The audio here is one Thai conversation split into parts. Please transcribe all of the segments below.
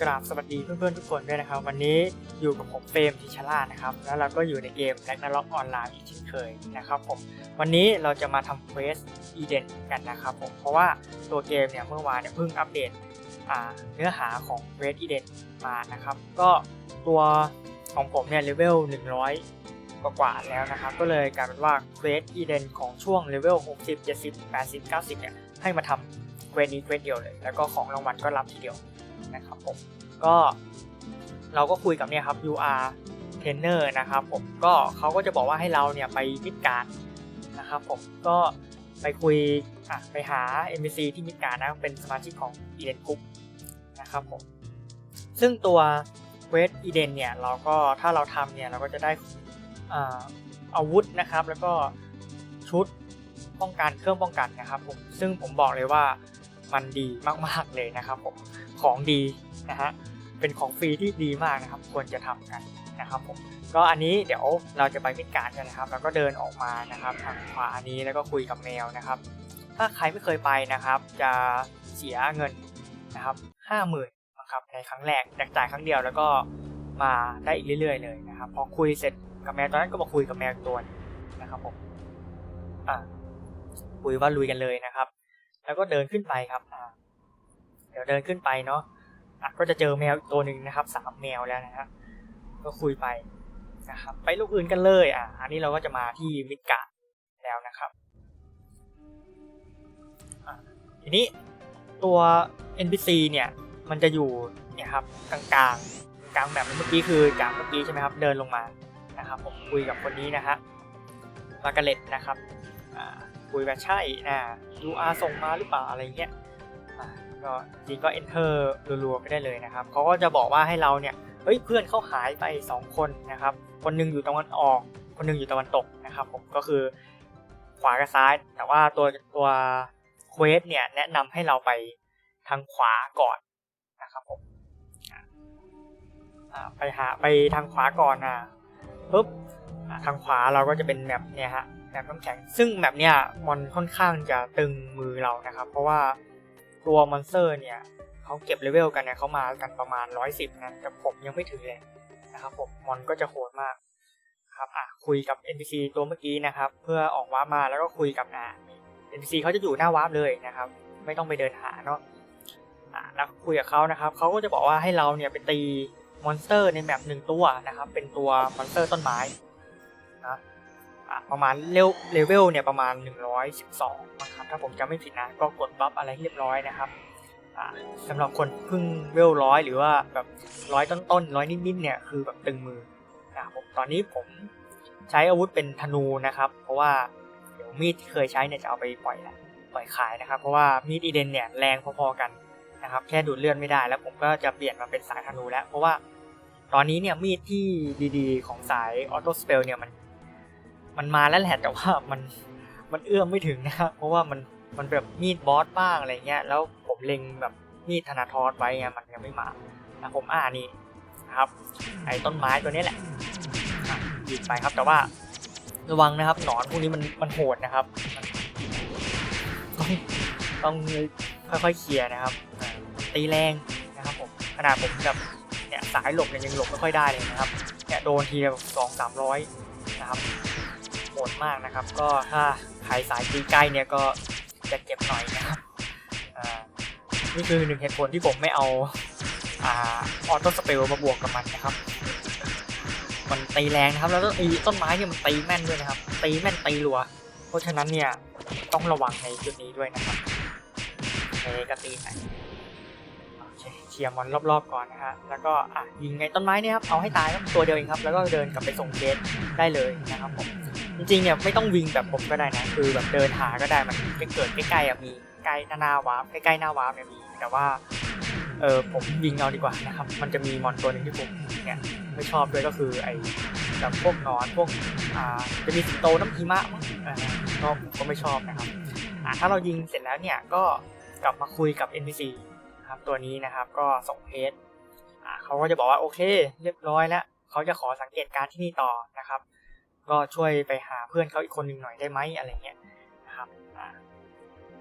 กราบสวัสดีเพื่อนๆทุกคนด้วยนะครับ วันนี้อยู่กับผมเฟรมทิชล่านะครับ แล้วเราก็อยู่ในเกมแ a กนาล็อกออนไลน์อีกเช่นเคยนะครับผมวันนี้เราจะมาทำเควสอีเดนกันนะครับผมเพราะว่าตัวเกมเนี่ยเมื่อวานเนี่ยเพิ่งอัปเดตเนื้อหาของเควสอีเดนมานะครับ ก็ตัวของผมเนี่ยเลเวล100 กว่าๆแล้วนะครับ ก็เลยกลายเป็นว่าเควสอีเดนของช่วงเลเวล60 70 80 90เนี่ยให้มาทำเควสนี้เควสเดียวเลย แล้วก็ของรางวัลก็รับทีเดียว นะครับผมก็เราก็คุยกับเนี่ยครับ UR Trainer นะครับผมก็เขาก็จะบอกว่าให้เราเนี่ยไปมิดการนะครับผมก็ไปคุยอะไปหา NPC ที่มิดการนะเป็นสมาชิกของ Eden Group นะครับผมซึ่งตัวเวสอีเดนเนี่ยเราก็ถ้าเราทำเนี่ยเราก็จะได้อาอาวุธนะครับ แล้วก็ชุดป้องกันเครื่องป้องกันนะครับผมซึ่งผมบอกเลยว่ามันดีมากๆเลยนะครับผม ของดีนะฮะเป็นของฟรีที่ดีมากนะครับควรจะทำกันนะครับผมก็อันนี้เดี๋ยวเราจะไปมิดการกันนะครับ แล้วก็เดินออกมานะครับทางขวาอันนี้แล้วก็คุยกับแมวนะครับ ถ้าใครไม่เคยไปนะครับ จะเสียเงินนะครับห้าหมื่นนะครับในครั้งแรกแจกจ่ายครั้งเดียวแล้วก็มาได้อีกเรื่อยๆเลยนะครับ พอคุยเสร็จกับแมวตอนนั้นก็มาคุยกับแมวอีกตัวนนะครับผมอ่าคุยว่าลุยกันเลยนะครับ แล้วก็เดินขึ้นไปครับอ่า ดี๋ยวเดินขึ้นไปเนาะะก็จะเจอแมวตัวหนึ่งนะครับสามแมวแล้วนะฮะก็คุยไปนะครับ ไปลูกอื่นกันเลยอะอันนี้เราก็จะมาที่มิดการ์ดแล้วนะครับทีนี้ตัว NPC เนี่ยมันจะอยู่เนี่ยครับกลางๆกลางแบบเมื่อกี้คือจากเมื่อกี้ใช่ไหมครับเดินลงมานะครับ ผมคุยกับคนนี้นะฮะมาร์กาเร็ตนะครับคุยกันใช่นะ UR ส่งมาหรือเปล่าอะไรเงี้ย ก็จริงก็ enter รัวๆไปได้เลยนะครับเขาก็จะบอกว่าให้เราเนี่ยเฮ้ยเพื่อนเขาหายไป 2 คนนะครับ คนหนึงอยู่ตะวันออก คนหนึงอยู่ตะวันตกนะครับ ผมก็คือขวากับซ้าย แต่ว่าตัวตัวเควสเนี่ยแนะนำให้เราไปทางขวาก่อนนะครับผมไปหาไปทางขวาก่อนนะปุ๊บทางขวาเราก็จะเป็นแมปเนี่ยฮะแมปน้ำแข็งซึ่งแมปเนี่ยมันค่อนข้างจะตึงมือเรานะครับ เพราะว่า ตัวมอนสเตอร์เนี่ยเขาเก็บเลเวลกันเนี่ยเขามากันประมาณ 110นะแต่ผมยังไม่ถึงเลยนะครับผมมอนก็จะโหดมากครับอะคุยกับ NPC ตัวเมื่อกี้นะครับ เพื่อออกวาร์ปมาแล้วก็คุยกับอ่า NPC เขาจะอยู่หน้าวาร์ปเลยนะครับ ไม่ต้องไปเดินหาเนาะอะแล้วคุยกับเขานะครับเขาก็จะบอกว่าให้เราเนี่ยไปตีมอนสเตอร์ในแมปหนึ่งตัวนะครับ เป็นตัวมอนสเตอร์ต้นไม้ ประมาณเลเวลเวลเนี่ยประมาณ 112นะครับถ้าผมจำไม่ผิดนะก็กดบัฟอะไรเรียบร้อยนะครับสำหรับคนเพิ่งเวลร้อยหรือว่าแบบร้อยต้นๆร้อยนิดๆเนี่ยคือแบบตึงมือนะครับผมตอนนี้ผมใช้อาวุธเป็นธนูนะครับ เพราะว่าเดี๋ยวมีดที่เคยใช้เนี่ยจะเอาไปปล่อยแหละปล่อยขายนะครับ เพราะว่ามีดอีเดนเนี่ยแรงพอๆกันนะครับ แค่ดูดเลือดไม่ได้แล้วผมก็จะเปลี่ยนมาเป็นสายธนูแล้ว เพราะว่าตอนนี้เนี่ยมีดที่ดีๆ ของสายออโต้สเปลเนี่ยมัน มันมาแล้วแหละแต่ว่ามันมันเอื้อมไม่ถึงนะครับเพราะว่ามันมันแบบมีดบอสบ้างอะไรเงี้ยแล้วผมเล็งแบบมีดธนาทอสไว้ไงมันยังไม่มานะผมอ่านี่นะครับ ไอ้ต้นไม้ตัวนี้แหละอะยิงไปครับแต่ว่าระวังนะครับ หนอนพวกนี้มันมันโหดนะครับต้องต้องค่อยๆเคลียร์นะครับตีแรงนะครับผมขนาดผมแบบเนี่ยสายหลบเนี่ยยังหลบไม่ค่อยได้เลยนะครับเนี่ยโดนทีแบบสองสามร้อยนะครับ ดมากนะครับ ก็ถ้าใครสายตีใกล้เนี่ยก็จะเก็บหน่อยนะครับนี่คือหนึ่งเหตุผลที่ผมไม่เอาอ่าออโต้สเปลมาบวกกับมันนะครับ มันตีแรงนะครับแล้วก็ตีต้นไม้เนี่ยมันตีแม่นด้วยนะครับ ตีแม่นตีรัว เพราะฉะนั้นเนี่ยต้องระวังในจุดนี้ด้วยนะครับเอ้ก็ตีไปโอเคเคียร์มอนรอบๆก่อนนะฮะ แล้วก็อะยิงไงต้นไม้เนี่ยครับ เอาให้ตายตัวเดียวเองครับ แล้วก็เดินกลับไปส่งเคสได้เลยนะครับผม จริงๆเนี่ยไม่ต้องวิ่งแบบผมก็ได้นะ คือแบบเดินหาก็ได้มันเกิดใกล้ๆอะมีใกล้หน้าหน้าวาร์ปใกล้ๆหน้าวาร์ปเนี่ยมีแต่ว่าเออผมยิงเอาดีกว่านะครับ มันจะมีมอนตัวหนึ่งที่ผมเนี่ยไม่ชอบด้วยก็คือไอ้แบบพวกนอนพวกอ่าจะมีสิงโตน้ำหิมะมั้งอ่าก็ผมก็ไม่ชอบนะครับอ่าถ้าเรายิงเสร็จแล้วเนี่ยก็กลับมาคุยกับ NPC นะครับตัวนี้นะครับก็ส่งเพจอ่าเขาก็จะบอกว่าโอเค เรียบร้อยแล้วเขาจะขอสังเกตการณ์ที่นี่ต่อนะครับ ก็ช่วยไปหาเพื่อนเขาอีกคนหนึ่งหน่อยได้ไหมอะไรเงี้ยนะครับ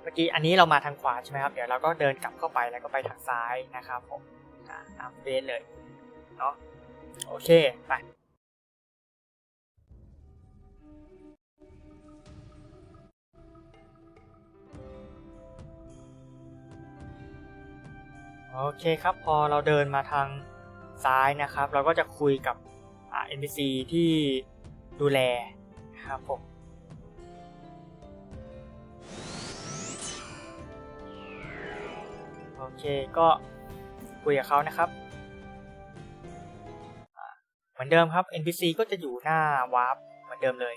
เมื่อกี้อันนี้เรามาทางขวาใช่ไหมครับเดี๋ยวเราก็เดินกลับเข้าไปแล้วก็ไปทางซ้ายนะครับผมตามเฟซเลยเนาะโอเคไปโอเคครับพอเราเดินมาทางซ้ายนะครับ เราก็จะคุยกับอ่า NPC ที่ ดูแลครับผมโอเคก็คุยกับเขานะครับ เหมือนเดิมครับ NPC ก็จะอยู่หน้าวาร์ปเหมือนเดิมเลย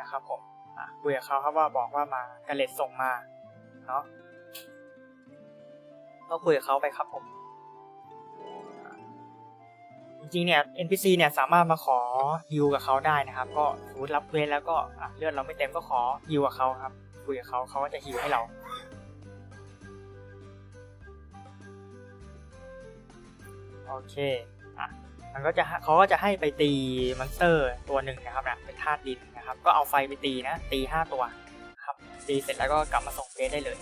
นะครับผมอะคุยกับเขาครับว่าบอกว่ามากระเลตส่งมาเนาะก็คุยกับเขาไปครับผม จริงๆเนี่ย NPC เนี่ยสามารถมาขอฮิวกับเขาได้นะครับ ก็สมมติรับเวสแล้วก็เลือดเราไม่เต็มก็ขอฮิวกับเขาครับคุยกับเขาเขาก็จะฮิวให้เรา โอเคอะมันก็จะเขาก็จะให้ไปตีมอนสเตอร์ตัวหนึ่งนะครับนะเป็นธาตุดินนะครับ ก็เอาไฟไปตีนะ ตีห้าตัวครับตีเสร็จแล้วก็กลับมาส่งเฟสได้เลย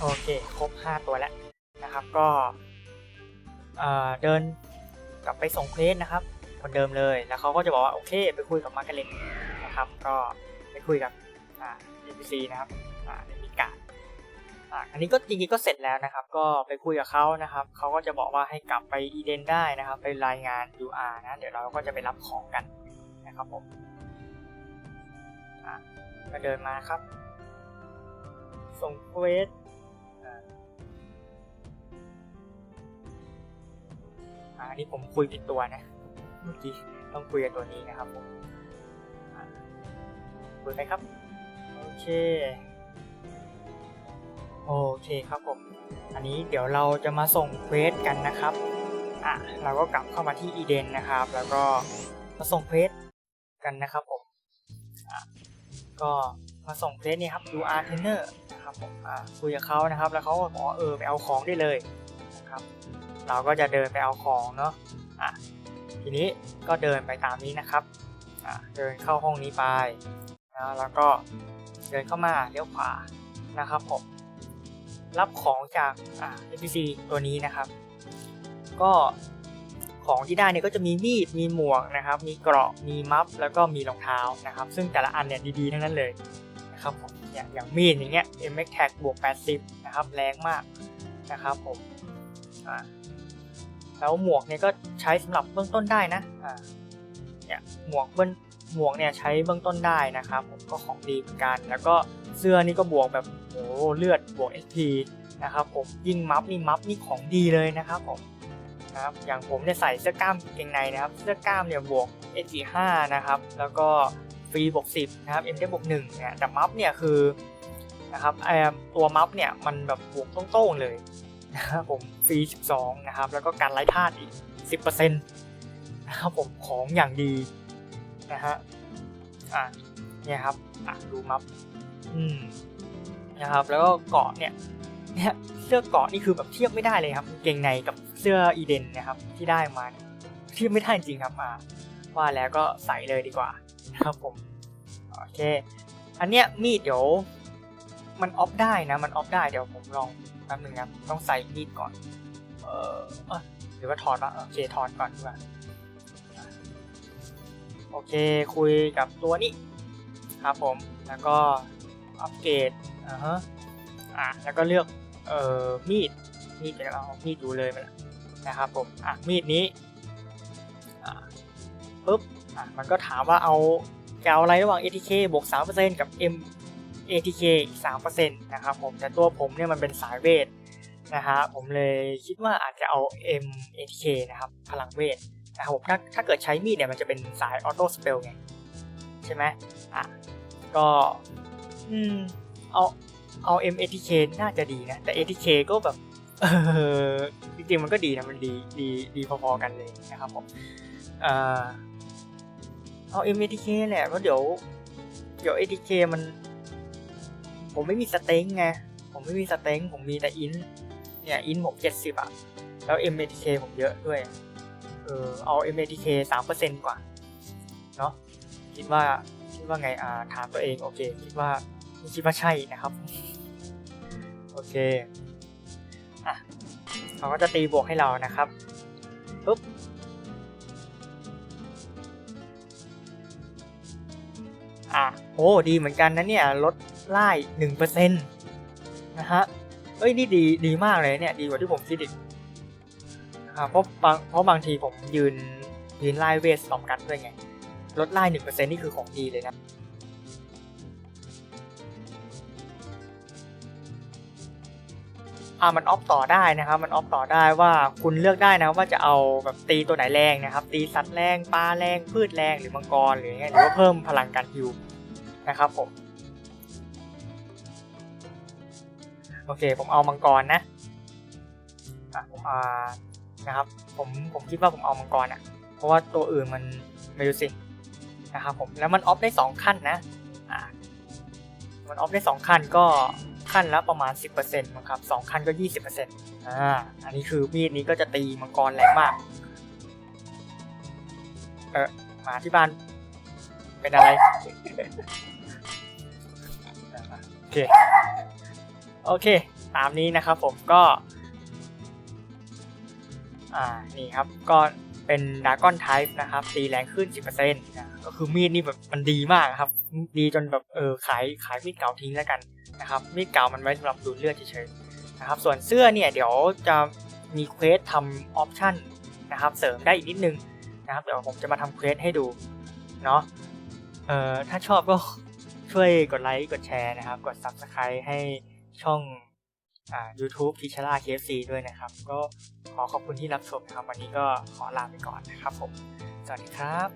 โอเคครบ 5 ตัวแล้วนะครับก็เดินกลับไปส่งเพลสนะครับคนเดิมเลยแล้วเขาก็จะบอกว่าโอเค ไปคุยกับมาร์กาเร็ตนะครับก็ไปคุยกับอ่า NPC นะครับอ่าในมิกาอ่าอันนี้ก็จริงๆก็เสร็จแล้วนะครับ ก็ไปคุยกับเขานะครับเขาก็จะบอกว่าให้กลับไปอีเดนได้นะครับ ไปรายงาน UR นะเดี๋ยวเราก็จะไปรับของกันนะครับผมอ่าก็เดินมาครับ ส่งเควส อันนี้ผมคุยผิดตัวนะเมื่อกี้ต้องคุยกับตัวนี้นะครับผมคุยไปครับ โอเค โอเคครับผม อันนี้เดี๋ยวเราจะมาส่งเควสกันนะครับ อะ เราก็กลับเข้ามาที่อีเดนนะครับ แล้วก็มาส่งเควสกันนะครับผม อะ ก็มาส่งเควสนี่ครับ UR Trainer นะครับผม อ่าคุยกับเขานะครับ แล้วเขาก็บอกเออไปเอาของได้เลยนะครับ เราก็จะเดินไปเอาของเนาะอะทีนี้ก็เดินไปตามนี้นะครับอะเดินเข้าห้องนี้ไปนะแล้วก็เดินเข้ามาเลี้ยวขวานะครับผมรับของจากอ่า NPC ตัวนี้นะครับ ก็ของที่ได้เนี่ยก็จะมีมีด มีหมวกนะครับ มีเกราะ มีมัฟ แล้วก็มีรองเท้านะครับ ซึ่งแต่ละอันเนี่ยดีๆ ทั้งนั้นเลยนะครับผมอย่างอย่างมีดอย่างเงี้ย MX Tag บวก 80 นะครับ แรงมากนะครับผมอ่า แล้วหมวกเนี่ยก็ใช้สำหรับเบื้องต้นได้นะอ่าเนี่ยหมวกเบื้องหมวกเนี่ยใช้เบื้องต้นได้นะครับผมก็ของดีเหมือนกัน แล้วก็เสื้อนี่ก็บวกแบบโอ้เลือดบวก SP นะครับผมยิงมัฟนี่มัฟนี่ของดีเลยนะครับผมนะครับอย่างผมเนี่ยใส่เสื้อกล้ามเกงในนะครับ เสื้อกล้ามเนี่ยบวก SP5 นะครับ แล้วก็ฟรีบวก10นะครับ M ได้บวก1เนี่ยแต่มัฟเนี่ยคือนะครับไอตัวมัฟเนี่ยมันแบบบวกโต้งๆเลย นะครับผมฟรี 12 นะครับ แล้วก็การไล่ธาตุอีก 10%นะครับผมของอย่างดีนะฮะอะเนี่ยครับอะดูมัฟอืมนะครับ แล้วก็เกาะเนี่ยเนี่ยเสื้อเกาะนี่คือแบบเทียบไม่ได้เลยครับเกงในกับเสื้ออีเดนนะครับที่ได้มาเนี่ยเทียบไม่ได้จริงครับอ่าว่าแล้วก็ใส่เลยดีกว่านะครับผมโอเค อันเนี้ยมีดเดี๋ยว มันออฟได้นะ มันออฟได้เดี๋ยวผมลอง แป๊บนึงครับ ต้องใส่มีดก่อน เออหรือว่าถอดปะโอเคถอดก่อนดีกว่า โอเคคุยกับตัวนี้ครับผม แล้วก็อัปเกรดอ่าฮะอะแล้วก็เลือก เอ่อ มีด มีดเดี๋ยวเรามีดดูเลยไปละนะครับผม อะ มีดนี้ อ่าปุ๊บ อะ มันก็ถามว่าเอาจะเอาอะไรระหว่าง ATK บวก3%กับ M ATK อีก 3%นะครับผมแต่ตัวผมเนี่ยมันเป็นสายเวทนะฮะผมเลยคิดว่าอาจจะเอา M ATK นะครับ พลังเวทนะครับผมถ้าถ้าเกิดใช้มีดเนี่ยมันจะเป็นสายออโต้สเปลไง ใช่ไหมอะก็อืมเอาเอา MATK น่าจะดีนะ แต่ ATK ก็แบบเออจริงๆมันก็ดีนะมันดีดีดีพอๆกันเลยนะครับผมเอ่อเอา MATK แหละเพราะเดี๋ยวเดี๋ยว ATK มัน ผมไม่มีสเต็งไง ผมไม่มีสเต็งผมมีแต่อิน เนี่ยอินผมเจ็ดสิบอะแล้ว MATK ผมเยอะด้วย เออเอา MATK สามเปอร์เซ็นกว่า เนาะคิดว่าคิดว่าไงอ่าถามตัวเองโอเค คิดว่าคิดว่าใช่นะครับ โอเค อะเขาก็จะตีบวกให้เรานะครับปุ๊บอะโอ้ดีเหมือนกันนะเนี่ยลด ไล่หนึ่งเปอร์เซ็นต์นะฮะเอ้ยนี่ดีดีมากเลยเนี่ยดีกว่าที่ผมคิดอีกนะครับเพราะบางเพราะบางทีผมยืนยืนไล่เวสสองกันด้วยไงลดไล่หนึ่งเปอร์เซ็นต์นี่คือของดีเลยนะอ่ามันออฟต่อได้นะครับ มันออฟต่อได้ว่าคุณเลือกได้นะว่าจะเอาแบบตีตัวไหนแรงนะครับ ตีสัตว์แรงปลาแรงพืชแรงหรือมังกรหรือไงหรือว่าเพิ่มพลังการฮิวนะครับผม โอเค ผมเอามังกรนะอะผมอ่านะครับ ผมผมคิดว่าผมเอามังกรอะ เพราะว่าตัวอื่นมันไม่รู้สินะครับผมแล้วมันออฟได้สองขั้นนะอ่ามันออฟได้สองขั้นก็ขั้นละประมาณ 10%มั้งครับสองขั้นก็ 20%อ่าอันนี้คือมีดนี้ก็จะตีมังกรแรงมากเออมาที่บ้านเป็นอะไรโอเค โอเค ตามนี้นะครับผมก็ อ่า นี่ครับ ก็เป็นดากอนไทป์นะครับ ตีแรงขึ้น 10%นะก็คือมีดนี่แบบมันดีมากครับ ดีจนแบบเออขายขายมีดเก่าทิ้งแล้วกันนะครับ มีดเก่ามันไว้สำหรับดูดเลือดเฉยๆนะครับ ส่วนเสื้อเนี่ยเดี๋ยวจะมีเควสทำออปชั่นนะครับ เสริมได้อีกนิดนึงนะครับ เดี๋ยวผมจะมาทำเควสให้ดู เนาะเอ่อถ้าชอบก็ช่วยกดไลค์ กดแชร์นะครับ กด Subscribe ให้ ช่องอ่า YouTube พิชาร่า KFC ด้วยนะครับ ก็ขอขอบคุณที่รับชมนะครับ วันนี้ก็ขอลาไปก่อนนะครับผม สวัสดีครับ